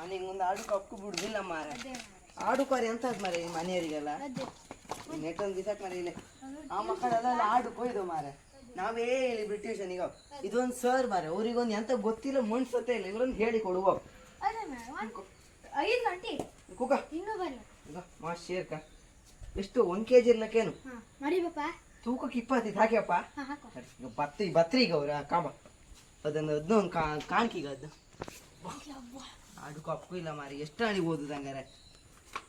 ಮನೆಗೆ ಮುಂದೆ ಆಡು ಕಪ್ಪು ಬಿಡುದಿಲ್ಲ ಮಾರ. ಆಡು ಕೊರೆ ಎಂತ ಮಾರೆ ಈ ಮನೆಯವರಿಗೆಲ್ಲ. ನೆಟ್ಟೊಂದು ಬಿಸಾಕ್ ಮರ ಇಲ್ಲಿ. ಆ ಮಕ್ಕಳೆಲ್ಲ ಆಡು ಕೊಯ್ದು ಮಾರ. ನಾವೇ ಹೇಳಿ ಬ್ರಿಟಿಷನ್ ಈಗ ಇದೊಂದು ಸರ್ ಮಾರ ಅವ್ರಿಗೊಂದು ಎಂತ ಗೊತ್ತಿಲ್ಲ ಮುಣ್ಸತ್ತೆ ಇಲ್ಲ. ಇವ್ರೊಂದು ಹೇಳಿ ಕೊಡುವ ಐದು ಗಂಟೆ. ಕುಕ ಇನ್ನೂ ಬರಲ್ಲ. ಮಾ ಶೇರ್ಕ ಎಷ್ಟು ಒಂದ್ ಕೆ ಜಿ ಇರ್ಲಕ್ಕೇನು ತೂಕಕ್ಕೆ ಇಪ್ಪತ್ತೈದು ಹಾಕ್ಯಪ್ಪ. ಬತ್ತಿ ಬತ್ರಿ ಈಗ ಅವ್ರ ಕಾಮ. ಅದೊಂದು ಅದನ್ನೊಂದು ಕಾ ಕಾಣ್ಕೀಗ ಅದು ಆಡು ಕಪ್ಪು ಇಲ್ಲ ಮಾರಿ, ಎಷ್ಟು ಅಣಿ ಓದುದು ಹಂಗಾರೆ?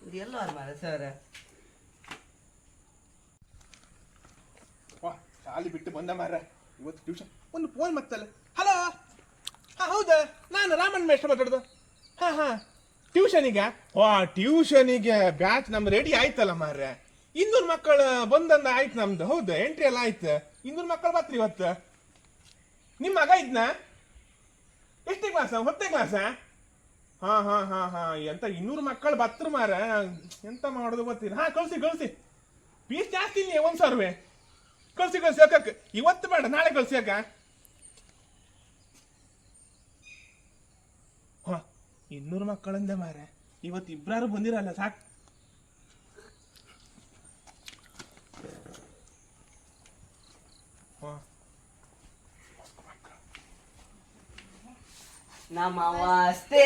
ಇದು ಎಲ್ಲ ಮಾರ ಸರ್. ವಾ, ಶಾಲೆ ಬಿಟ್ಟು ಬಂದ ಮಾರ. ಇವತ್ತು ಟ್ಯೂಷನ್ ಒಂದು ಫೋನ್ ಮತ್ತಲ್ಲ ಹಲೋ ಹಾ, ಹೌದಾ? ನಾನು ರಾಮನ್ ಮೇಷ್ಟ್ರ ಮಾತಾಡೋದು. ಹಾ ಹಾ. ಟ್ಯೂಷನಿಗೆ ವಾ ಟ್ಯೂಷನಿಗೆ ಬ್ಯಾಚ್ ನಮ್ದು ರೆಡಿ ಆಯ್ತಲ್ಲ ಮಾರ್ರೆ ಇನ್ನೂರು ಮಕ್ಕಳು ಬಂದಂದ ಆಯ್ತು ನಮ್ದು. ಹೌದು ಎಂಟ್ರಿ ಎಲ್ಲ ಆಯ್ತು. ಇನ್ನೂರು ಮಕ್ಕಳು ಬರ್ತೀರಿ ಇವತ್ತು. ನಿಮ್ಮ ಮಗ ಇದ್ನ? ಎಷ್ಟೇ ಕ್ಲಾಸ ಹೊತ್ತೇ ಕ್ಲಾಸ ಹಾ ಹಾ ಹಾ ಹಾ. ಎಂತ ಇನ್ನೂರು ಮಕ್ಕಳು ಬತ್ರ ಮಾರ ಎಂತ ಮಾಡೋದು ಗೊತ್ತಿಲ್ಲ. ಹಾ, ಕಳ್ಸಿ ಕಳ್ಸಿ. ಪೀಸ್ ಜಾಸ್ತಿ ಇಲ್ಲ ಒಂದ್ ಸಾವಿರ ಕಳ್ಸಿ ಕಳ್ಸಿ, ಅಕ್ಕ ಇವತ್ತು ಬೇಡ, ನಾಳೆ ಕಳ್ಸಿ, ಅಕ್ಕ. ಹ, ಇನ್ನೂರು ಮಕ್ಕಳಿಂದ ಮಾರ ಇವತ್ತು ಇಬ್ರಾರು ಬಂದಿರಲ್ಲ, ಸಾಕ್. ಹ. ನಮಸ್ತೆ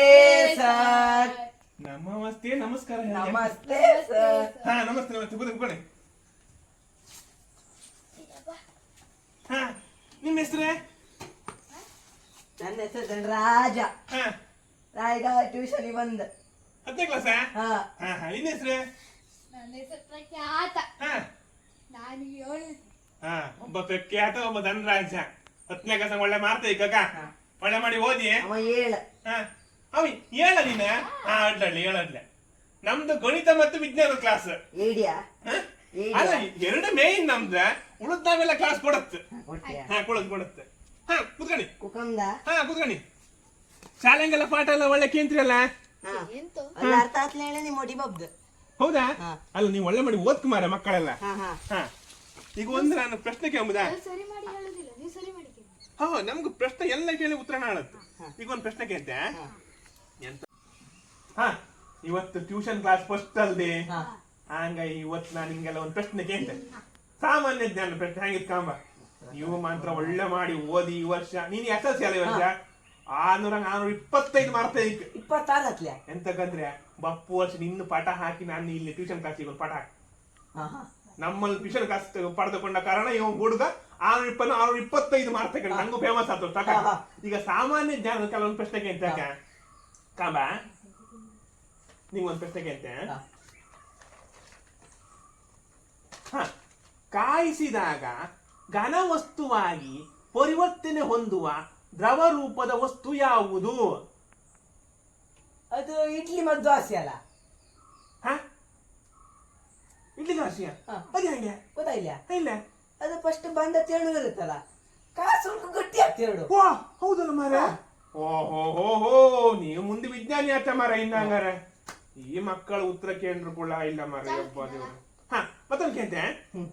ಸರ್. ನಮಸ್ತೆ ನಮಸ್ಕಾರ. ಹೇಳಿ. ನಮಸ್ತೆ. ಸರ್. ಹಾ ನಮಸ್ತೆ ನಮಸ್ತೆ. ಕೂತ್ಕೊಳ್ಳಿ ಕೂತ್ಕೊಳ್ಳಿ ಹಾ ನಿಮ್ಮ ಹೆಸರೇ? ನನ್ನ ಹೆಸರು ರಾಜ. ಹಾ. ಟ್ಯೂಷನ್ ಟ್ಯೂಷನ್ಗೆ ಬಂದ. ಹತ್ತನೇ ಕ್ಲಾಸ್ ಹಾ. ಹಾ ಹಾ. ನಿನ್ನ ಹೆಸರೇ? ನನ್ನ ಹೆಸರು ಪ್ರಖ್ಯಾತ. ಹಾ. ನಾನು ಏಳು. ಹಾ ಒಬ್ಬ ಪ್ರಖ್ಯಾತ ಒಬ್ಬ ಧನರಾಜ. ಹತ್ತನೇ ಕ್ಲಾಸ್ ಒಳ್ಳೆ ಮಾಡ್ತಾ ಕಕ್ಕ ಹಾ. ಒಳ್ಳೆ ಮಾಡಿ ಓದಿ. ಅವ ಏಳ. ಹಾ. ಅವಿ ಹೇಳ ನೀನ? ಹಾ ಅಡ್ಲಡ್ಲಿ ಹೇಳಡ್ಲೆ ನಮ್ದು ಗಣಿತ ಮತ್ತು ವಿಜ್ಞಾನ ಕ್ಲಾಸ್ ಏಡಿಯಾ? ಅಲ್ಲ ಎರಡು ಮೇನ್ ನಮ್ದ. ಉಳಿದ ನಾವೆಲ್ಲ ಕ್ಲಾಸ್ ಕೊಡತ್ತೆ. ಹಾ ಕೊಡತ್ ಕೊಡತ್ತೆ ಹಾ ಕುತ್ಕಣಿ. ಕುಕಂದ? ಹಾ ಕುತ್ಕಣಿ. ಶಾಲೆಂಗೆಲ್ಲ ಪಾಠ ಎಲ್ಲ ಒಳ್ಳೆ ಕೇಂದ್ರ ಅಲ್ಲ? ಅರ್ಥ ಆತ್ಲ ಹೇಳಿ ನಿಮ್ಮ ಒಡಿ ಬಬ್ದು. ಹೌದಾ. ಅಲ್ಲ ನೀವು ಒಳ್ಳೆ ಮಾಡಿ ಓದ್ಕುಮಾರ ಮಕ್ಕಳೆಲ್ಲ. ಹಾ ಹಾ. ಹಾ. ಈಗ ಒಂದು ನಾನು ಪ್ರಶ್ನೆ ಕೇಳುದಾ ನೀವು ಸರಿ ಮಾಡಿ ಹೇಳುದಿಲ್ಲ ನೀವು ಸರಿ ಮಾಡಿ ಕೇಳಿ ಹಾ ನಮ್ಗೆ ಪ್ರಶ್ನೆ ಎಲ್ಲ ಕೇಳಿ ಉತ್ತರ ನಾಳತ್ತು. ಈಗ ಒಂದು ಪ್ರಶ್ನೆ ಕೇಳ್ತೆ ಹಾ. ಎಂತ? ಹಾ ಇವತ್ತು ಟ್ಯೂಷನ್ ಕ್ಲಾಸ್ ಫಸ್ಟ್ ಅಲ್ದೆ? ಹಾ. ಹಂಗ ಇವತ್ತು ನಾನು ಹಿಂಗೆಲ್ಲ ಒಂದು ಪ್ರಶ್ನೆ ಕೇಳ್ತೆ. ಸಾಮಾನ್ಯ ಜ್ಞಾನ ಪ್ರಶ್ನೆ ಹೆಂಗಿತ್ ಕಾಂಬ. ನೀವು ಮಾತ್ರ ಒಳ್ಳೆ ಮಾಡಿ ಓದಿ ಈ ವರ್ಷ. ನೀನು ಎಸ್ ಎಲ್ ಸಿ ಅಲ್ಲ ಈ ವರ್ಷ? ಆರ್ನೂರ ನಾನೂರ ಇಪ್ಪತ್ತೈದು ಮಾಡ್ತಾ ಈಗ ಇಪ್ಪತ್ತಾರು ಎಂತ ಎಂತಕ್ಕಂದ್ರೆ ಬಪ್ಪು ವರ್ಷ ನಿನ್ನ ಪಾಠ ಹಾಕಿ ನಾನು ಇಲ್ಲಿ ಟ್ಯೂಷನ್ ಕ್ಲಾಸ್ ಒಂದು ಪಾಠ ಹಾಕಿ ಹಾ ಹಾ ನಮ್ಮಲ್ಲಿ ಟ್ಯೂಷನ್ ಕ್ಲಾಸ್ ಪಡೆದುಕೊಂಡ ಕಾರಣ ಇವ ಹುಡುಗ ಆರ್ನೂರ ಇಪ್ಪತ್ತು ಆರ್ನೂರ ಇಪ್ಪತ್ತೈದು ಮಾರ್ಕ್ ತಗೊಂಡು ನಂಗೂ ಫೇಮಸ್ ಆದ್ರು ತಕ. ಈಗ ಸಾಮಾನ್ಯ ಜ್ಞಾನ ಕೆಲವೊಂದು ಪ್ರಶ್ನೆ ಕೇಳ್ತಾಕ ಕಾಂಬ. ನೀವು ಒಂದು ಪ್ರಶ್ನೆ ಕೇಳ್ತೆ ಹಾ. ಹ. ಕಾಯಿಸಿದಾಗ ಘನವಸ್ತುವಾಗಿ ಪರಿವರ್ತನೆ ಹೊಂದುವ ದ್ರವ ರೂಪದ ವಸ್ತು ಯಾವುದು? ಅದು ಇಡ್ಲಿ ಮದ್ದು ಆಸೆ ಅಲ್ಲ? ಇಡ್ಲಿ ದೋಸೆಯ ಹಾ. ಅದು ಹೆಂಗೆ ಗೊತ್ತಾಯಿಲ್ಲ ಇಲ್ಲ. ಅದು ಫಸ್ಟ್ ಬಂದ ತೇಳು ಇರುತ್ತಲ್ಲ ಕಾಸು ಉಂಟು ಗಟ್ಟಿ ಎರಡು ವಾ ಹೌದಲ್ಲ ಮಾರ ಓಹೋ ಹೋ ಹೋ ನೀವು ಮುಂದೆ ವಿಜ್ಞಾನಿ ಆತ ಮರ ಇನ್ನಂಗಾರೆ? ಈ ಮಕ್ಕಳ ಉತ್ತರ ಕೇಂದ್ರ ಕೂಡ ಇಲ್ಲ ಮರ ಯಬ್ಬ ದೇವ್ರು. ಹ ಮತ್ತೊಂದು ಕೇಳ್ತೆ ಹ್ಮ್.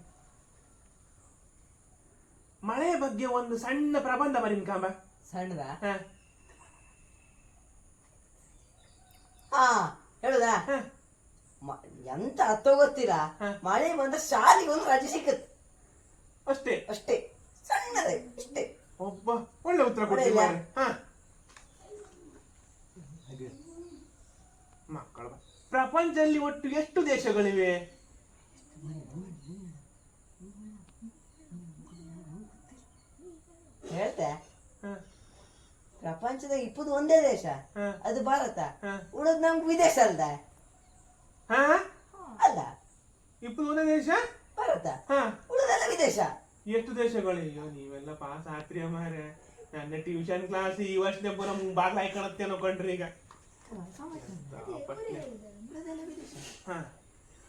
ಮಳೆ ಬಗ್ಗೆ ಒಂದು ಸಣ್ಣ ಪ್ರಬಂಧ ಬರೀನ್ ಕಾಂಬ. ಸಣ್ಣದ? ಹ. ಹಾ ಹೇಳುದಾ? ಹ. ಮ- ಎಂತ ಹತ್ತೋ ಗೊತ್ತಿಲ್ಲ. ಹಾ. ಮಳೆ ಬಂದ ಶಾಲೆಗೆ ಒಂದು ರಜೆ ಸಿಕ್ಕತ್ತೆ. ಅಷ್ಟೇ? ಅಷ್ಟೇ. ಸಣ್ಣದೇ ಅಷ್ಟೇ. ಒಬ್ಬ ಒಳ್ಳೆ ಉತ್ತರ ಮಕ್ಕಳ ಪ್ರಪಂಚದಲ್ಲಿ ಒಟ್ಟು ಎಷ್ಟು ದೇಶಗಳಿವೆ? ಹೇಳ್ತೆ? ಹ, ಪ್ರಪಂಚದಾಗ ಇಪ್ಪದು ಒಂದೇ ದೇಶ. ಅದು ಭಾರತ. ಉಳಿದ ಉಳಿದ್ ನಮ್ಗೆ ವಿದೇಶ ಅಲ್ದ? ಹ? ಅಲ್ಲ. ಇಪ್ಪತ್ತು ಒಂದೇ ದೇಶ? ಭಾರತ. ಹಾ. ಉಳಿದೆಲ್ಲ ವಿದೇಶ. ಎಷ್ಟು ದೇಶಗಳಿವೆಯೋ ನೀವೆಲ್ಲ ಪಾಸ್ ಆತ್ರಿ ಮಾರೆ ನನ್ನ ಟ್ಯೂಷನ್ ಕ್ಲಾಸ್ ಈ ವರ್ಷದ ಪುರ ಬಾಗ್ಲ ಹಾಕೊಳತ್ತೆ ಅನ್ಕೊಂಡ್ರಿ ಈಗ. ಮತ್ತೆ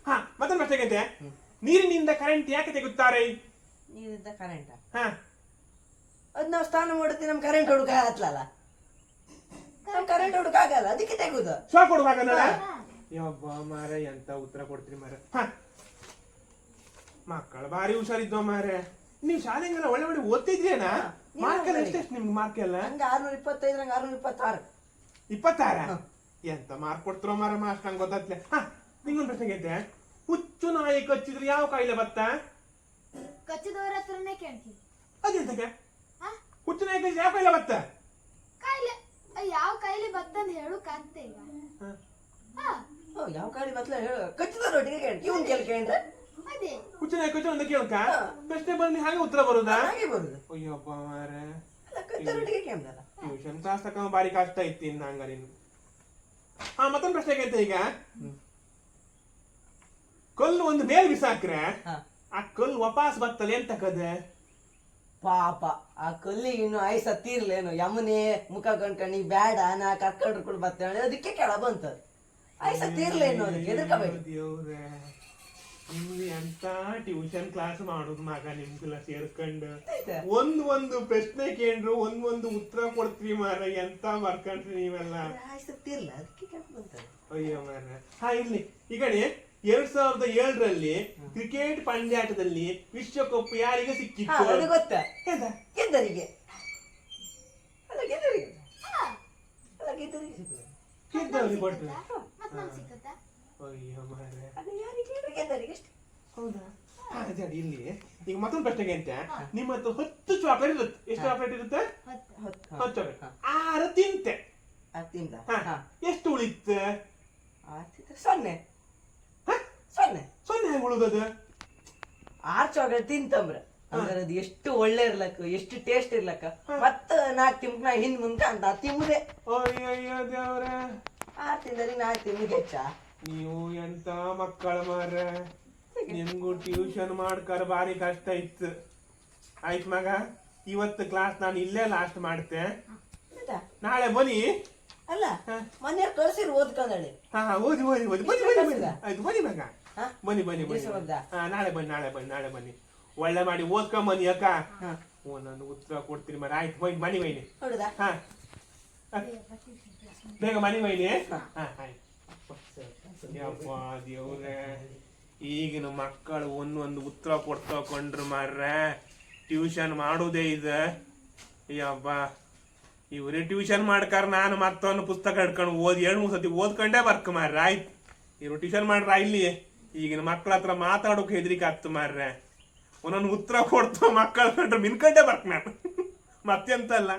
ಹ ಮತ್ತೊಂದು ಪ್ರಶ್ನೆ ನೀರಿನಿಂದ ಕರೆಂಟ್ ಯಾಕೆ ತೆಗುತ್ತಾರೆ ನೀರಿಂದ ಕರೆಂಟ್ ಹಾ. ಅದ್ ನಾವು ಸ್ನಾನ ಮಾಡುತ್ತೆ ನಮ್ ಕರೆಂಟ್ ಹುಡುಕ ಹತ್ಲಲ್ಲ ನಮ್ ಕರೆಂಟ್ ಹುಡುಕ ಆಗಲ್ಲ ಅದಕ್ಕೆ ತೆಗುದು ಶಾಕ್ ಕೊಡುವಾಗ ಯಬ್ಬ ಮಾರ ಎಂತ ಉತ್ತರ ಕೊಡ್ತೀರಿ ಮಾರ? ಹ. ಮಕ್ಕಳು ಭಾರಿ ಹುಷಾರಿದ್ವ ಮಾರೆ. ನೀವು ಶಾಲೆಗೆಲ್ಲ ಒಳ್ಳೆ ಒಳ್ಳೆ ಓದ್ತಿದ್ರೇನಾ? ಮಾರ್ಕ್ ಎಲ್ಲ. ಎಷ್ಟೆಷ್ಟು ನಿಮ್ಗೆ ಮಾರ್ಕ್ ಎಲ್ಲ? ನಂಗೆ ಆರ್ನೂರ ಇಪ್ಪತ್ತೈದು ನಂಗೆ ಆರ್ನೂರ ಇಪ್ಪತ್ತಾರು. ಇಪ್ಪತ್ತಾರ? ಎಂತ ಮಾರ್ಕ್ ಕೊಡ್ತಿರೋ ಮಾರ ಮಾಸ್ಟ್ ನಂಗೆ ಗೊತ್ತಾಗ್ತಿಲ್ಲ. ಹಾ ನಿಂಗೊಂದು ಪ್ರಶ್ನೆ ಕೇಳ್ತೆ. ಹುಚ್ಚು ನಾಯಿ ಕಚ್ಚಿದ್ರೆ ಯಾವ ಕಾಯಿಲೆ ಬತ್ತ? ಕಚ್ಚಿದವರ ಹತ್ರನೇ ಕೇಳ್ತೀನಿ. ಅದೆಂತಕ್ಕೆ? ಹಾ? ಹುಚ್ಚು ನಾಯಿ ಕಚ್ಚಿದ್ರೆ ಯಾವ ಕಾಯಿಲೆ ಬತ್ತ? ಕಾಯಿಲೆ ಯಾವ ಕಾಯಿಲೆ ಅಂತ ಹೇಳು ಕಾಂತೆ ಈಗ ಹಾ. ಯಾವ ಕಾಳಿ ಬತ್ಲ ಹೇಳು. ಕಚ್ಚಿದವ್ರೊಟ್ಟಿಗೆ ಕೇಳಿ. ಇವನ್ ಕೇಳಿ ಕೇಳ್ರೆ ಅದೇ. ಹುಚ್ಚು ನಾಯಿ ಕಚ್ಚು ಅಂತ ಕೇಳ್ಕ ಪ್ರಶ್ನೆ ಬಂದು ಹಾಗೆ ಉತ್ತರ ಬರುದಾ? ಹಾಗೆ ಬರುದು. ಅಯ್ಯೋ ಮಾರೆ ಅಲ್ಲ ಕಚ್ಚೋರೊಟ್ಟಿಗೆ ಕೇಳ್ದಲ್ಲ ಟ್ಯೂಷನ್ ಕ್ಲಾಸ್ ಬಾರಿ ಕಷ್ಟ ಇತ್ತು ಇನ್ನು ಆ ಇನ್ನು ಹಾ ಮತ್ತೊಂದು ಪ್ರಶ್ನೆ ಐತೆ ಈಗ. ಕಲ್ಲು ಒಂದು ಮೇಲ್ ಬಿಸಾಕ್ರೆ ಆ ಕಲ್ಲು ವಾಪಸ್ ಬತ್ತಲ್ಲ ಎಂತ ಕದೆ? ಪಾಪ ಆ ಕಲ್ಲಿಗೆ ಇನ್ನು ಐಸ ತೀರ್ಲೇನು. ಯಮನೆ ಮುಖ ಕಣ್ಕಣಿ ಬೇಡ ನಾ ಕರ್ಕೊಂಡ್ರು ಬರ್ತೇನೆ ಅದಕ್ಕೆ ಕೆಳ ಬಂತ ಆಯ್ಸ ತೀರ್ಲೇನು ಅದಕ್ಕೆ ಎದುರ್ಕೋಬೇಡಿ. ನಿಮ್ದು ಎಂತ ಟ್ಯೂಷನ್ ಕ್ಲಾಸ್ ಮಾಡುದು ಮಗ ನಿಮ್ಗೆಲ್ಲ ಸೇರ್ಕೊಂಡು? ಒಂದ್ ಒಂದು ಪ್ರಶ್ನೆ ಕೇಂದ್ರ ಒಂದ್ ಒಂದು ಉತ್ತರ ಕೊಡ್ತೀವಿ ಮಾರ ಎಂತ ಬರ್ಕೊಂಡ್ರಿ ನೀವೆಲ್ಲ? ತೀರ್ಲ ಅಯ್ಯೋ ಮಾರ ಹಾ ಇಲ್ಲಿ ಈ ಕಡೆ ಎರಡ್ ಸಾವಿರದ ಏಳರಲ್ಲಿ ಕ್ರಿಕೆಟ್ ಪಂದ್ಯಾಟದಲ್ಲಿ ವಿಶ್ವಕಪ್ ಯಾರಿಗೆ ಸಿಕ್ಕಿತ್ತು? ಗೊತ್ತಾ? ಗೆದ್ದರಿಗೆ. ಗೆದ್ದರಿಗೆ. ಗೆದ್ದವ್ರಿಗೆ ನಮ್ಗ್ ಸಿಕ್ಕತ್ತಾ ಅಯ್ಯೋ ಮಾರ್ರೆ. ಹೌದಾ? ಹಾ, ಅದೇ ಅದೇ ಇಲ್ಲಿ. ಈಗ ಮತ್ತೊಂದು ಪ್ರಶ್ನೆಗೆ ಅಂತ. ನಿಮ್ಮ ಹತ್ರ ಹತ್ತು ಚಾಕ್ಲೇಟ್ ಇರುತ್ತೆ ಎಷ್ಟು ಚಾಕ್ಲೇಟ್ ಇರುತ್ತೆ? ಹತ್ತು. ಚಾಕ್ಲೇಟ್ ಆರು ತಿಂತೆ. ತಿಂದ? ಹಾ, ಹಾ. ಎಷ್ಟು ಉಳಿತು? ಸೊನ್ನೆ. ಹಾ? ಸೊನ್ನೆ. ಸೊನ್ನೆ ಹೆಂಗ್ ಉಳಿದದ? R chocolate ತಿಂತಂಬ್ರ. ಅಂದ್ರೆ ಅದು ಎಷ್ಟು ಒಳ್ಳೆ ಇರ್ಲಕ್ಕ ಎಷ್ಟು ಟೇಸ್ಟ್ ಇರ್ಲಕ್ಕ. ಮತ್ತ ನಾಕ್ ತಿಂಕ್ ನಾ ಹಿಂದ್ ಮುಂದೆ ಅಂತ ತಿಮ್ಮದೆ ಅಯ್ಯಯ್ಯೋ ಅಯ್ಯೋ ದೇವ್ರೆ. ಹೆಚ್ಚ? ನೀವು ಎಂತ ಮಕ್ಕಳ ಮಾರ ನಿಮ್ಗೂ ಟ್ಯೂಷನ್ ಮಾಡ್ಕರ ಬಾರಿ ಕಷ್ಟ ಇತ್ತು. ಆಯ್ತು ಮಗ ಇವತ್ತು ಕ್ಲಾಸ್ ನಾನು ಇಲ್ಲೇ ಲಾಸ್ಟ್ ಮಾಡ್ತೆ. ನಾಳೆ ಬನ್ನಿ. ಅಲ್ಲ ಮೊನ್ನೆ ಕಳ್ಸಿರ್ ಓದ್ಕೊಂಡಿ ಹಾ ಹಾ, ಓದಿ ಓದಿ ಓದಿ. ಬನ್ನಿ ಬನ್ನಿ ಬನ್ನಿ. ಆಯ್ತು ಬನ್ನಿ ಮಗ. ಹಾ? ಬನ್ನಿ ಬನ್ನಿ ಬನ್ನಿ? ಹಾ ನಾಳೆ ಬನ್ನಿ ನಾಳೆ ಬನ್ನಿ ನಾಳೆ ಬನ್ನಿ. ಒಳ್ಳೆ ಮಾಡಿ ಓದ್ಕೊಂಡ್ ಬನ್ನಿ ಅಕ್ಕ. ಹಾ. ಓ ನಾನು ಉತ್ತರ ಕೊಡ್ತೀನಿ ಮರ. ಆಯ್ತು ಬನ್ನಿ ಬನ್ನಿ ಬನ್ನಿ. ಹೌದಾ? ಹಾ. ಬೇಗ ಮನೆ ಮೈಲಿ ದೇವ್ರೆ ಈಗಿನ ಮಕ್ಕಳು ಒಂದೊಂದು ಉತ್ತರ ಕೊಡ್ತಾ ಕೊಂಡ್ರು ಮಾರ್ರೆ. ಟ್ಯೂಷನ್ ಮಾಡೋದೇ ಇದೆ. ಯಪ್ಪ ಇವರೇ ಟ್ಯೂಷನ್ ಮಾಡ್ಕಾರ ನಾನು ಮತ್ತೊಂದು ಪುಸ್ತಕ ಹಿಡ್ಕೊಂಡು ಓದಿ ಎರಡು ಮೂರು ಸತಿ ಓದ್ಕೊಂಡೇ ಬರ್ಕ ಮಾರ್ರೆ. ಆಯ್ತು. ಇವ್ರು ಟ್ಯೂಷನ್ ಮಾಡ್ರ ಇಲ್ಲಿ. ಈಗಿನ ಮಕ್ಕಳ ಹತ್ರ ಮಾತಾಡೋಕೆ ಹೆದರಿಕೆ ಆಗ್ತು ಮಾರ್ರೆ. ಒಂದೊಂದು ಉತ್ತರ ಕೊಡ್ತು ಮಕ್ಕಳು ಕಂಡ್ರೆ ಮಿನ್ಕಂಡೇ ಬರ್ಕ ನಾನು ಮತ್ತೆಂತಲ್ಲ?